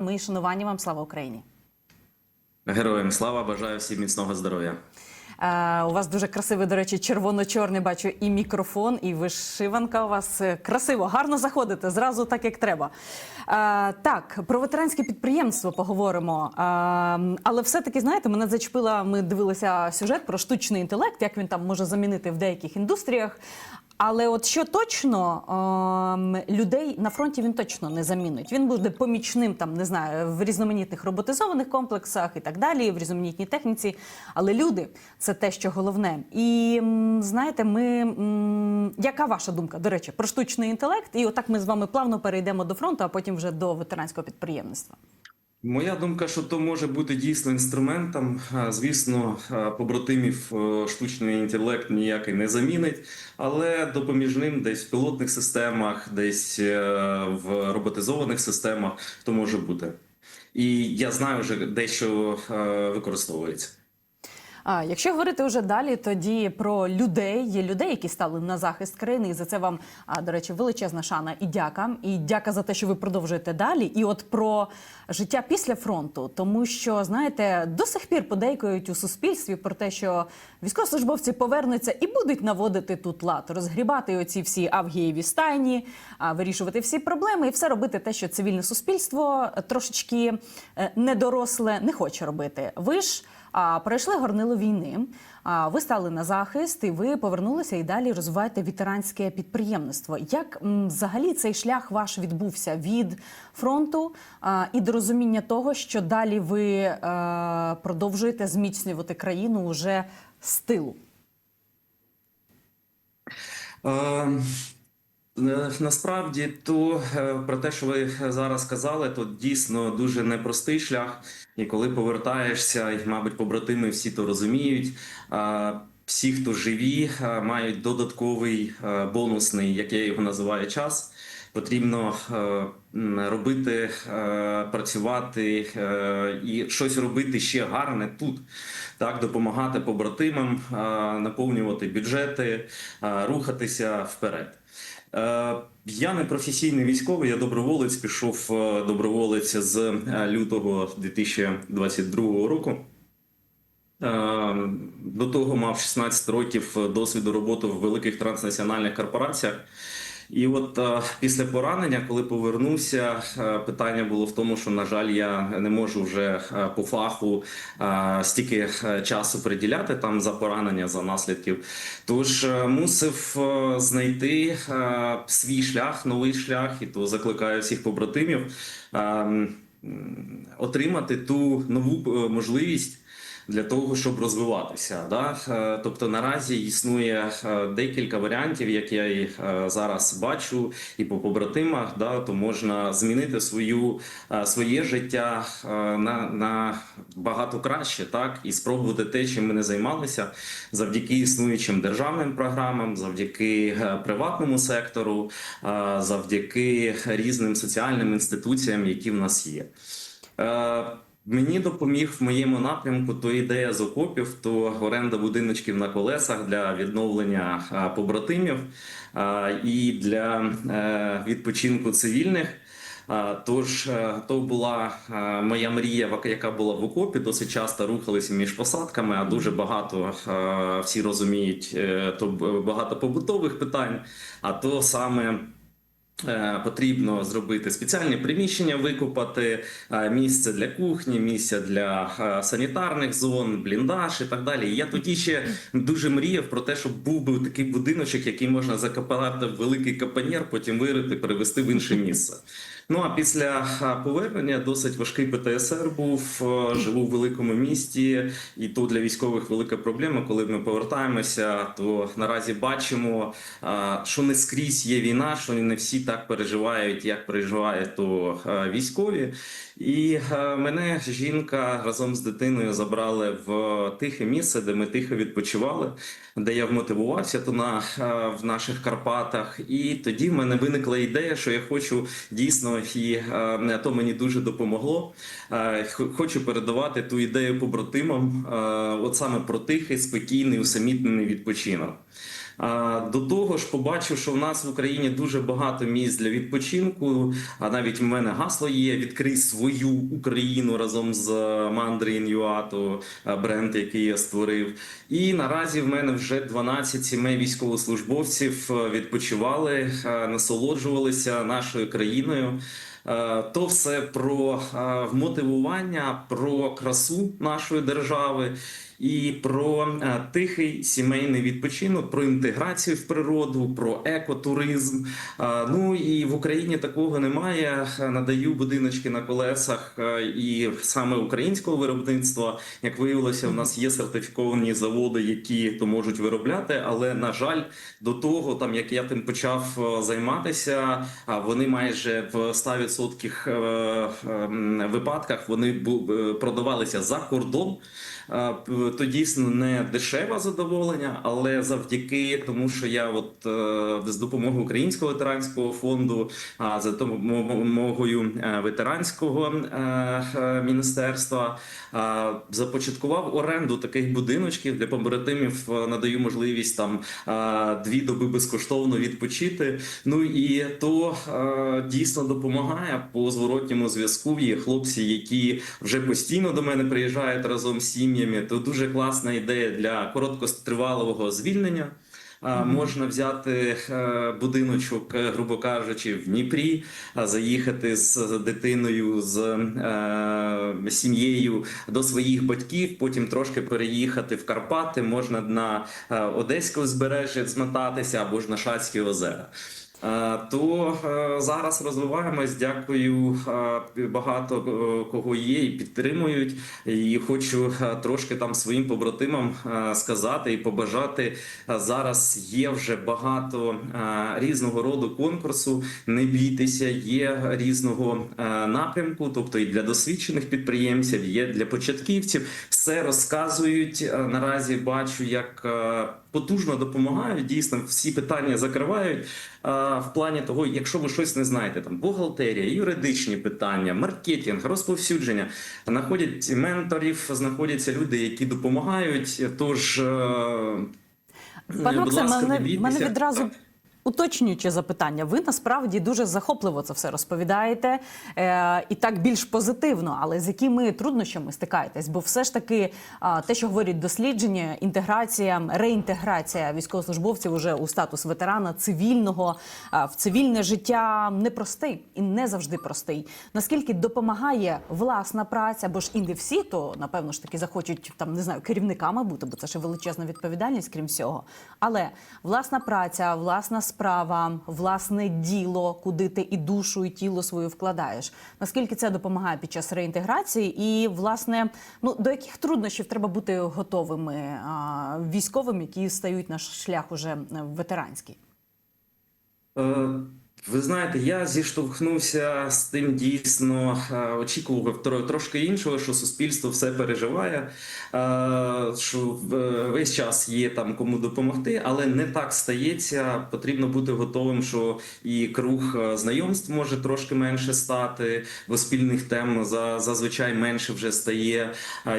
Ми шанування вам слава Україні. Героям слава, бажаю всім міцного здоров'я. Е, у вас дуже красивий, до речі, червоно-чорний бачу і мікрофон, і вишиванка. У вас е, красиво, гарно заходите, зразу так, як треба. Е, так, про ветеранське підприємство поговоримо. Але все-таки, знаєте, мене зачепила, ми дивилися сюжет про штучний інтелект, як він там може замінити в деяких індустріях. Але от що точно ем, людей на фронті він точно не замінить. Він буде помічним там, не знаю, в різноманітних роботизованих комплексах і так далі, в різноманітній техніці. Але люди це те, що головне. І знаєте, ми яка ваша думка, до речі, про штучний інтелект? І отак ми з вами плавно перейдемо до фронту, а потім вже до ветеранського підприємництва. Моя думка, що то може бути дійсно інструментом. Звісно, побратимів е, штучний інтелект ніякий не замінить, але допоміжним десь в пілотних системах, десь е, в роботизованих системах то може бути. І я знаю вже дещо е, використовується. А якщо говорити вже далі, тоді про людей є людей, які стали на захист країни, і за це вам до речі величезна шана і дяка. І дяка за те, що ви продовжуєте далі. І от про життя після фронту, тому що знаєте, до сих пір подейкують у суспільстві про те, що військовослужбовці повернуться і будуть наводити тут лад, розгрібати оці всі авгієві стайні, вирішувати всі проблеми і все робити те, що цивільне суспільство трошечки е, недоросле не хоче робити. Ви ж пройшли горнило війни. А, ви стали на захист, і ви повернулися і далі розвиваєте ветеранське підприємництво. Як взагалі цей шлях ваш відбувся від фронту а, і до розуміння того, що далі ви е, продовжуєте зміцнювати країну уже з тилу? Е, е, Насправді, то е, про те, що ви зараз сказали, то дійсно дуже непростий шлях. І коли повертаєшся, і, мабуть, побратими всі то розуміють. е, Всі, хто живі, е, мають додатковий е, бонусний, як я його називаю, час. Потрібно е, робити, е, працювати е, і щось робити ще гарне тут. Так, допомагати побратимам, е, наповнювати бюджети, е, рухатися вперед. Е, Я не професійний військовий, я доброволець, пішов е, доброволець з е, лютого 2022 року. До того мав 16 років досвіду роботи в великих транснаціональних корпораціях. І от е, після поранення, коли повернувся, е, питання було в тому, що на жаль, я не можу вже е, по фаху стільки часу приділяти там за поранення, за наслідків. Тож мусив знайти свій шлях, новий шлях, і то закликаю всіх побратимів е, м, отримати ту нову можливість. Для того щоб розвиватися, да Е, тобто наразі існує е, декілька варіантів, як я і е, зараз бачу, і по побратимах, да то можна змінити свою своє життя на, на багато краще, так і спробувати те, чим ми не займалися, завдяки існуючим державним програмам, завдяки приватному сектору, завдяки різним соціальним інституціям, які в нас є. Мені допоміг в моєму напрямку то ідея з окопів, то оренда будиночків на колесах для відновлення побратимів і для е, відпочинку цивільних. Тож е, то була е, моя мрія, яка була в окопі. Досить часто рухалися між посадками, а дуже багато всі розуміють, то багато побутових питань. А то саме. Е, Потрібно зробити спеціальні приміщення, викопати е, місце для кухні, місце для е, санітарних зон, бліндаж і так далі. Я тоді ще дуже мріяв про те, щоб був би такий будиночок, який можна закопати в великий капанєр, потім вирити, перевести в інше місце. Ну а після повернення досить важкий ПТСР був. Живу в великому місті, і то для військових велика проблема. Коли ми повертаємося, то наразі бачимо, що не скрізь є війна, що не всі так переживають, як переживають то військові. І мене жінка разом з дитиною забрали в тихе місце, де ми тихо відпочивали, де я вмотивувався то на в наших Карпатах. І тоді в мене виникла ідея, що я хочу дійсно, і е, то мені дуже допомогло. Е, Хочу передавати ту ідею побратимам, е, от саме про тихий, спокійний, усамітнений відпочинок. До того ж, побачив, що в нас в Україні дуже багато місць для відпочинку. А навіть в мене гасло є: відкрий свою Україну разом з Mandarin UA, то е, бренд, який я створив. І наразі в мене вже 12 сімей військовослужбовців е, відпочивали, е, насолоджувалися нашою країною. Е, То все про е, вмотивування, про красу нашої держави і про е, тихий сімейний відпочинок, про інтеграцію в природу, про екотуризм. Е, Ну і в Україні такого немає. Е, Надаю будиночки на колесах і саме українського виробництва. Як виявилося, в нас є сертифіковані заводи, які то можуть виробляти, але на жаль, до того, там як я тим почав займатися, вони майже в 100% е, ем, випадках вони продавалися за кордон. То дійсно не дешеве задоволення, але завдяки тому, що я от е, з допомогою Українського ветеранського фонду, а за допомогою е, ветеранського е, міністерства започаткував оренду таких будиночків для побратимів. Надаю можливість там дві доби безкоштовно відпочити. Ну і то дійсно допомагає по зворотньому зв'язку. Є хлопці, які вже постійно до мене приїжджають разом з сім'ями. То дуже класна ідея для короткотривалого звільнення. А, Можна взяти е, будиночок, е, грубо кажучи, в Дніпрі, заїхати з дитиною, з е, сім'єю до своїх батьків, потім трошки переїхати в Карпати. Можна на е, Одеське узбережжя змотатися або ж на Шацькі озера. Е, То е, зараз розвиваємось. Дякую. е, Багато кого є і підтримують. І хочу трошки там своїм побратимам сказати і побажати. Зараз є вже багато різного роду конкурсу. Не бійтеся, є різного напрямку, тобто і для досвідчених підприємців, є для початківців. Все розказують. Наразі бачу, як потужно допомагають. Дійсно, всі питання закривають. В плані того, якщо ви щось не знаєте, там бухгалтерія, юридичні питання, маркетинг, розповсюдження, знаходять менторів, знаходяться люди, які допомагають. Тож, е, Пане мене, мене відразу Так. уточнююче запитання. Ви насправді дуже захопливо це все розповідаєте е, і так більш позитивно, але з якими труднощами стикаєтесь? Бо все ж таки а, те, що говорять дослідження, інтеграція, реінтеграція військовослужбовців уже у статус ветерана цивільного а, в цивільне життя непростий і не завжди простий. Наскільки допомагає власна праця, бо ж і не всі, то напевно ж таки захочуть там не знаю керівниками бути, бо це ще величезна відповідальність, крім всього. Але власна праця, власна справа, власне діло, куди ти і душу, і тіло свою вкладаєш. Наскільки це допомагає під час реінтеграції, і власне, ну до яких труднощів треба бути готовими а, військовим, які стають на шлях уже е, ветеранський? Е, Ви знаєте, я зіштовхнувся з тим дійсно, е, очікував трошки іншого, що суспільство все переживає, е, що в- весь час є там кому допомогти, але не так стається. Потрібно бути готовим, що і круг е, знайомств може трошки менше стати, бо спільних тем зазвичай менше вже стає.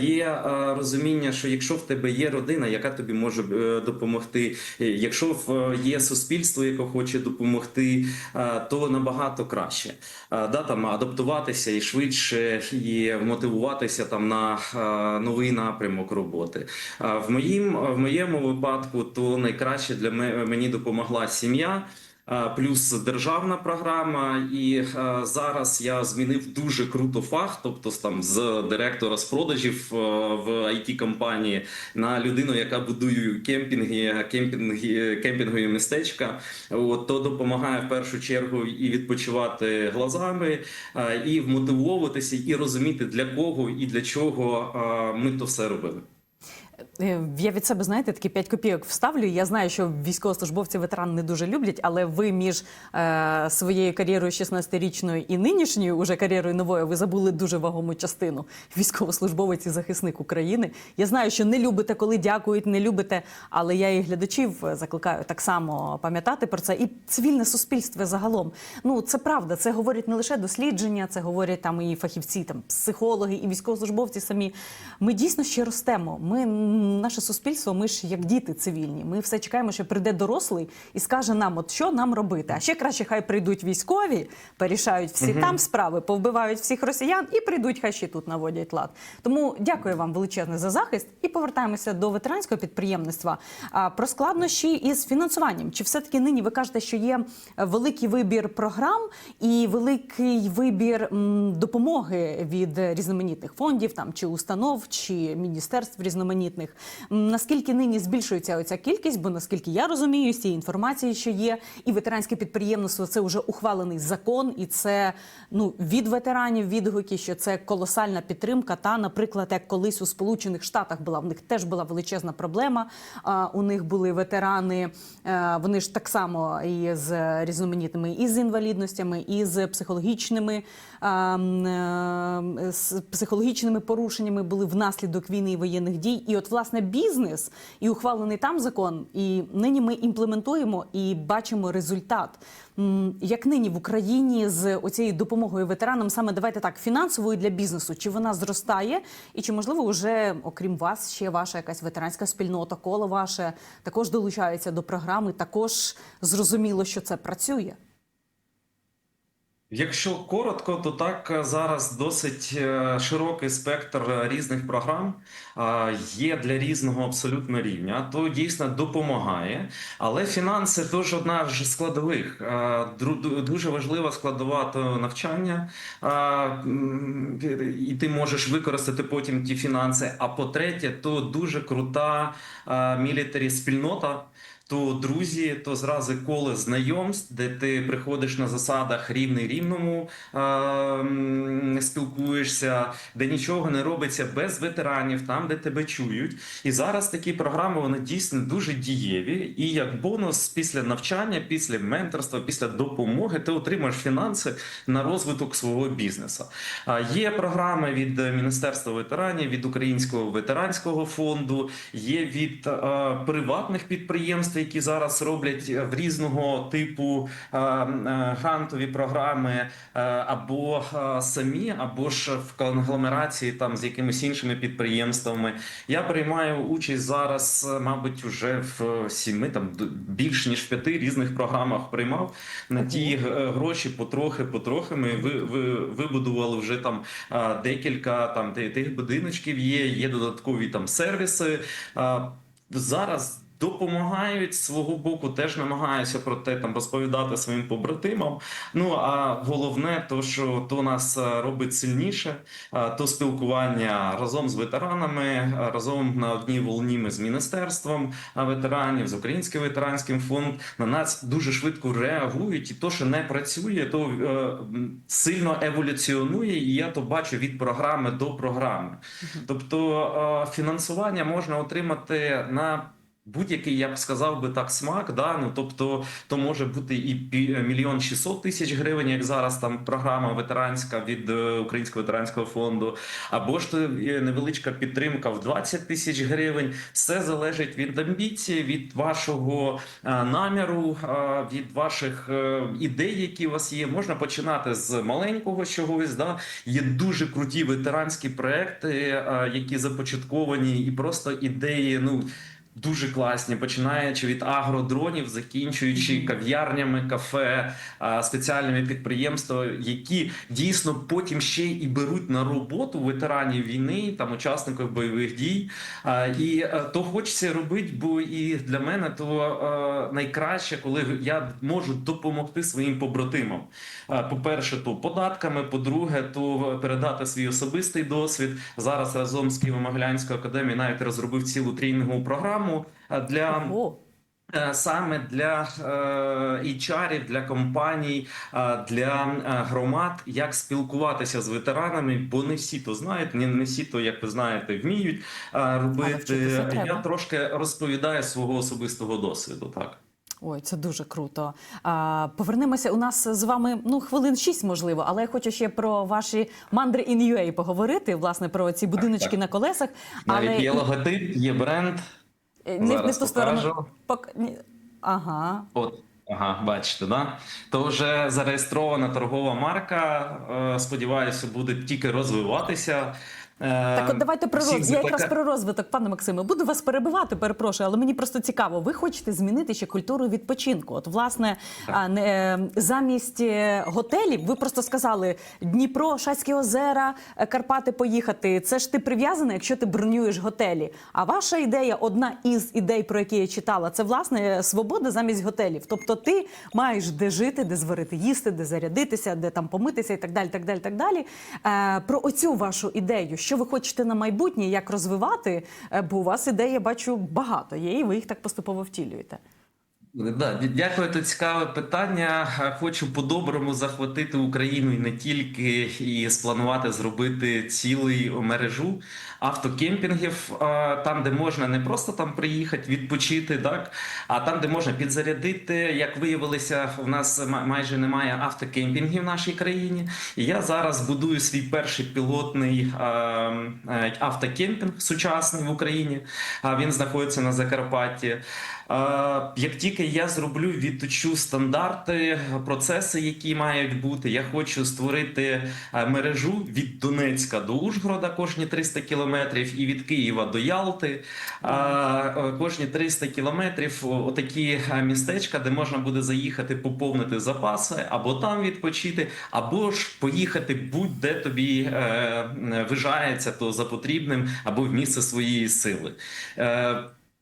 Є е, розуміння, що якщо в тебе є родина, яка тобі може е, допомогти, е, якщо є суспільство, яке хоче допомогти, е, то набагато краще. Е, Да, там адаптуватися і швидше, і мотивуватися там на е, новий напрямок роботи. Е, В моїм в моєму випадку, то найкраще для мені допомогла сім'я. Е, Плюс державна програма, і е, зараз я змінив дуже круто фах, тобто там з директора з продажів е, в it компанії на людину, яка будує кемпінги, кемпінги, кемпінгові містечка. От то допомагає в першу чергу і відпочивати глазами, і вмотивовуватися, і розуміти для кого і для чого ми то все робили. Е, Я від себе знаєте такі 5 копійок вставлю. Я знаю, що військовослужбовці ветеран не дуже люблять, але ви між е, своєю кар'єрою 16-річною і нинішньою уже кар'єрою новою ви забули дуже вагому частину. Військовослужбовець і захисник України. Я знаю, що не любите, коли дякують, не любите, але я і глядачів закликаю так само пам'ятати про це. І цивільне суспільство загалом. Ну це правда. Це говорять не лише дослідження, це говорять там і фахівці, там психологи, і військовослужбовці самі. Ми дійсно ще ростемо. Ми наше суспільство, ми ж як діти цивільні. Ми все чекаємо, що прийде дорослий і скаже нам, от що нам робити. А ще краще, хай прийдуть військові, порішають всі там справи, повбивають всіх росіян і прийдуть, хай ще тут наводять лад. Тому дякую вам величезне за захист і повертаємося до ветеранського підприємництва. А про складнощі із фінансуванням. Чи все таки нині ви кажете, що є великий вибір програм і великий вибір м, допомоги від різноманітних фондів там чи установ, чи міністерств різноманітних? М, Наскільки нині збільшується оця кількість? Бо наскільки я розумію, з цієї інформації, що є, і ветеранське підприємництво це вже ухвалений закон, і це ну від ветеранів відгуки, що це колосальна підтримка. Та, наприклад, як колись у Сполучених Штатах була в них теж була величезна проблема. А, у них були ветерани, е, вони ж так само і з різноманітними і з інвалідностями, і з психологічними е, з психологічними порушеннями були внаслідок війни і воєнних дій. І от власне бізнес і ухвалений там закон. І нині ми імплементуємо і бачимо результат. Як нині в Україні з оцією допомогою ветеранам, саме давайте так фінансовою для бізнесу, чи вона зростає, і чи можливо вже окрім вас ще ваша якась ветеранська спільнота, коло ваше також долучається до програми, також зрозуміло, що це працює. Якщо коротко, то так е, зараз досить е, широкий спектр е, різних програм є для різного абсолютно рівня. То дійсно допомагає, але фінанси теж одна з складових. Дуже важлива складова то навчання, і ти можеш використати потім ті фінанси. А по-третє, то дуже крута мілітарі спільнота. То друзі, то зразу коло знайомств, де ти приходиш на засадах рівний рівному, е, спілкуєшся, де нічого не робиться без ветеранів, там де тебе чують. І зараз такі програми вони дійсно дуже дієві. І як бонус після навчання, після менторства, після допомоги, ти отримаєш фінанси на розвиток свого бізнесу. Є програми від Міністерства ветеранів, від Українського ветеранського фонду, є від е, приватних підприємств, які зараз роблять в різного типу е, е, грантові програми, е, або е, самі, або ж в конгломерації там з якимись іншими підприємствами. Я приймаю участь зараз, е, мабуть, уже в сіми, там більш ніж в п'яти різних програмах приймав на ті е, гроші потрохи, потрохи. Ми ви, ви, вибудували вже там декілька там ти- тих будиночків. Є, є додаткові там сервіси. Зараз. Допомагають свого боку, теж намагаюся про те там розповідати своїм побратимам. Ну а головне, то що то нас е, робить сильніше, е, то спілкування разом з ветеранами, е, разом на одній волні ми з міністерством ветеранів, з українським ветеранським фондом на нас дуже швидко реагують, і то, що не працює, то е, сильно еволюціонує, і я то бачу від програми до програми. Тобто е, фінансування можна отримати на Будь-який, я б сказав би так, смак, да? ну, тобто, то може бути і пі- мільйон шістсот тисяч гривень, як зараз там програма ветеранська від е, Українського ветеранського фонду, або ж то невеличка підтримка в 20 тисяч гривень. Все залежить від амбіції, від вашого е, наміру, е, від ваших е, ідей, які у вас є. Можна починати з маленького чогось. Да? Є дуже круті ветеранські проекти, е, які започатковані, і просто ідеї. ну Дуже класні, починаючи від агродронів, закінчуючи кав'ярнями, кафе, спеціальними підприємствами, які дійсно потім ще і беруть на роботу ветеранів війни, там учасників бойових дій. І е, то хочеться робити, бо і для мене то е, найкраще, коли я можу допомогти своїм побратимам. Е, По-перше, то податками, по-друге, то передати свій особистий досвід. Зараз разом з Києво-Могилянською академією навіть розробив цілу тренінгову програму е, для Ого. Е, Саме для е, HR, для компаній, для громад, як спілкуватися з ветеранами, бо не всі то знають, не, всі то, як ви знаєте, вміють робити. Я трошки розповідаю свого особистого досвіду. Так. Ой, це дуже круто. А, повернемося у нас з вами ну хвилин шість, можливо, але я хочу ще про ваші мандри in UA поговорити, власне, про ці будиночки так. на колесах. Навіть але є логотип, є бренд. Е, не, не в ту сторону. Пок... ні. Ага. От, ага, бачите, да? То вже зареєстрована торгова марка. е, Сподіваюся, буде тільки розвиватися. Так, от давайте про розвиток. Я якраз про розвиток, пане Максиме. Буду вас перебивати, перепрошую, але мені просто цікаво. Ви хочете змінити ще культуру відпочинку? От, власне, а, не, е, замість е, готелів, ви просто сказали Дніпро, Шацькі озера, е, Карпати поїхати. Це ж ти прив'язаний, якщо ти бронюєш готелі. А ваша ідея, одна із ідей, про які я читала, це власне свобода замість готелів. Тобто ти маєш де жити, де зварити їсти, де зарядитися, де там помитися і так далі. так далі, так далі. Е, про оцю вашу ідею, що ви хочете на майбутнє, як розвивати, Е, бо у вас ідей, я бачу, багато є, і ви їх так поступово втілюєте. Да, дякую, це цікаве питання. Хочу по-доброму захватити Україну і не тільки і спланувати зробити цілий мережу автокемпінгів, там, де можна не просто там приїхати, відпочити, так а там, де можна підзарядити. Як виявилося, у нас майже немає автокемпінгів в нашій країні. І я зараз будую свій перший пілотний е, автокемпінг сучасний в Україні. Він знаходиться на Закарпатті. Е, Як тільки я зроблю відточу стандарти, процеси, які мають бути, я хочу створити е, мережу від Донецька до Ужгорода кожні 300 кілометрів, і від Києва до Ялти е, кожні 300 кілометрів. Отакі е, містечка, де можна буде заїхати, поповнити запаси, або там відпочити, або ж поїхати будь-де тобі е, вижається то за потрібним, або в місце своєї сили.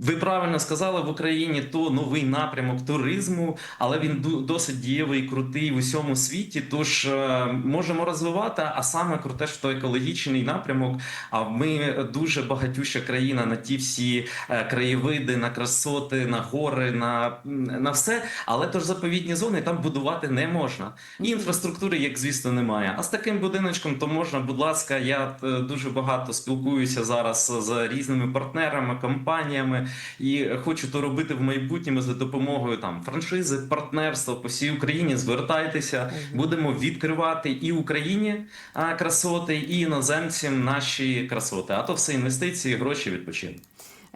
Е, ви правильно сказали в Україні то новий напрямок туризму, але він досить дієвий крутий в усьому світі. Тож е, можемо розвивати, а саме круте ж то екологічний напрямок. А ми дуже багатюща країна на ті всі е, краєвиди, на красоти, на гори, на, на все. Але тож заповідні зони там будувати не можна. І інфраструктури, як звісно, немає. А з таким будиночком то можна, будь ласка, я е, дуже багато спілкуюся зараз з різними партнерами, компаніями і хочу то робити в майбутньому за допомогою там франшизи, партнерства по всій Україні. Звертайтеся, будемо відкривати і Україні а, красоти, і іноземцям наші красоти. А то все інвестиції, гроші, відпочинок.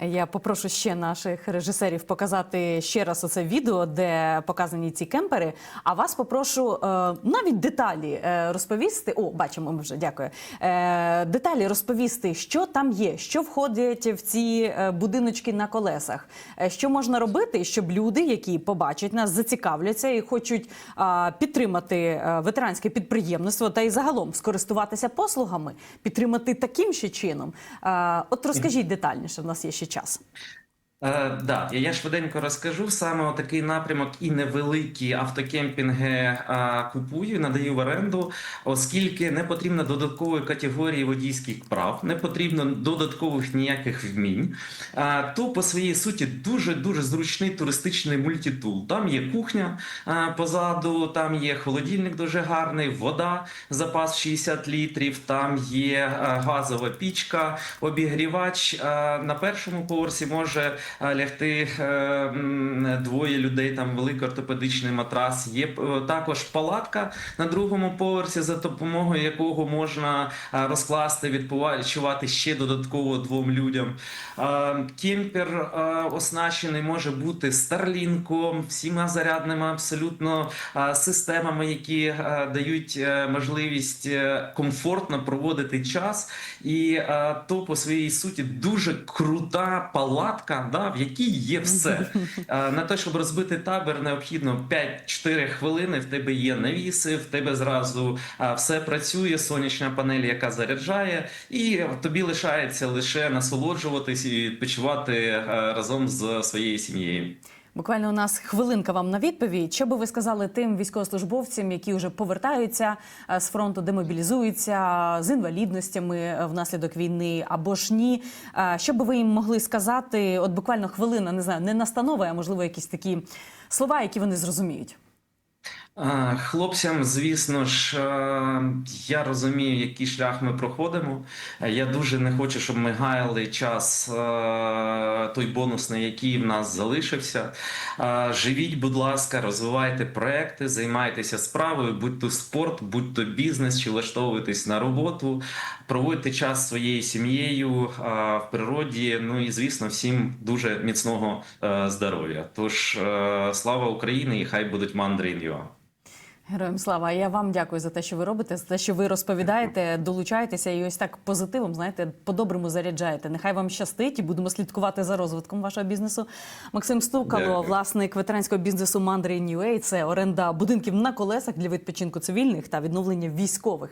Я попрошу ще наших режисерів показати ще раз оце відео, де показані ці кемпери. А вас попрошу е, навіть деталі е, розповісти. О, бачимо, ми вже дякую. Е, деталі розповісти, що там є, що входять в ці будиночки на колесах, що можна робити, щоб люди, які побачать нас, зацікавляться і хочуть підтримати ветеранське підприємництво та й загалом скористуватися послугами, підтримати таким ще чином. От розкажіть детальніше, в нас є ще час. Е, да, я швиденько розкажу. Саме такий напрямок і невеликі автокемпінги е, купую, надаю в оренду, оскільки не потрібно додаткової категорії водійських прав, не потрібно додаткових ніяких вмінь. Е, то по своїй суті дуже дуже зручний туристичний мультитул. Там є кухня е, позаду, там є холодильник дуже гарний, вода, запас 60 літрів, там є е, газова пічка, обігрівач. Е, На першому поверсі може лягти е, двоє людей, там великий ортопедичний матрас. Є е, також палатка на другому поверсі, за допомогою якого можна е, розкласти, відпочивати ще додатково двом людям. Кемпер оснащений може бути старлінком, всіма зарядними абсолютно системами, які дають можливість комфортно проводити час. І то по своїй суті дуже крута палатка, да, в якій є все. На те, щоб розбити табір, необхідно 5-4 хвилини. В тебе є навіси, в тебе зразу все працює, сонячна панель, яка заряджає, і тобі лишається лише насолоджуватись і відпочивати разом з своєю сім'єю. Буквально у нас хвилинка вам на відповідь. Що би ви сказали тим військовослужбовцям, які вже повертаються е, з фронту, демобілізуються з інвалідностями е, внаслідок війни або ж ні? Е, Що би ви їм могли сказати? От буквально хвилина, не знаю, не настанова, а можливо, якісь такі слова, які вони зрозуміють. Хлопцям, звісно ж, е, я розумію, який шлях ми проходимо. Е, Я дуже не хочу, щоб ми гаяли час е, той бонусний, який в нас залишився. Живіть, будь ласка, розвивайте проекти, займайтеся справою, будь то спорт, будь то бізнес, чи влаштовуйтесь на роботу, проводьте час своєю сім'єю в природі. Ну і звісно, всім дуже міцного здоров'я. Тож слава Україні і хай будуть мандри. Героям слава. Я вам дякую за те, що ви робите, за те, що ви розповідаєте, долучаєтеся і ось так позитивом, знаєте, по-доброму заряджаєте. Нехай вам щастить і будемо слідкувати за розвитком вашого бізнесу. Максим Стукало, Дякую. власник ветеранського бізнесу Мандрі Ньюей. Це оренда будинків на колесах для відпочинку цивільних та відновлення військових.